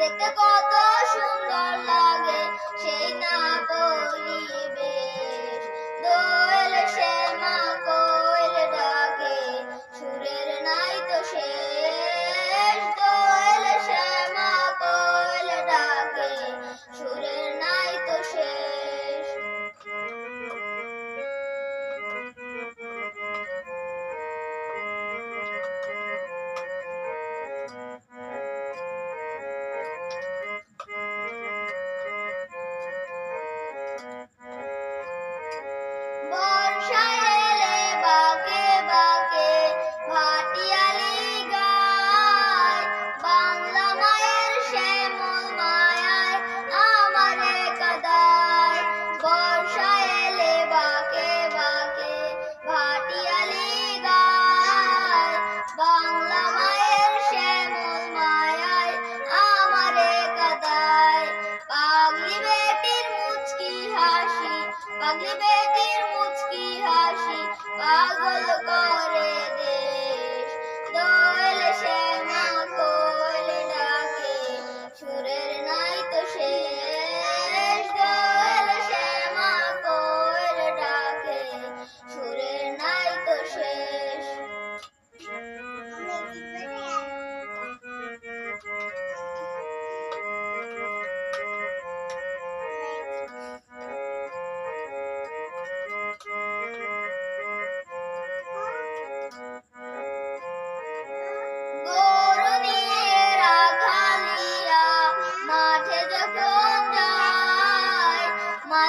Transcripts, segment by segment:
দেখতে কত সুন্দর লাগে সেই না হাসি পাগলি বেটির মুচকি হাসি পাগল করে দেশ। দোয়েল শ্যামা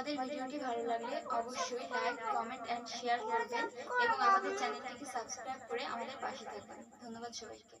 আমাদের ভিডিওটি ভালো লাগলে অবশ্যই লাইক, কমেন্ট এন্ড শেয়ার করবেন এবং আমাদের চ্যানেলটিকে সাবস্ক্রাইব করে আমাদের পাশে থাকবেন। ধন্যবাদ সবাইকে।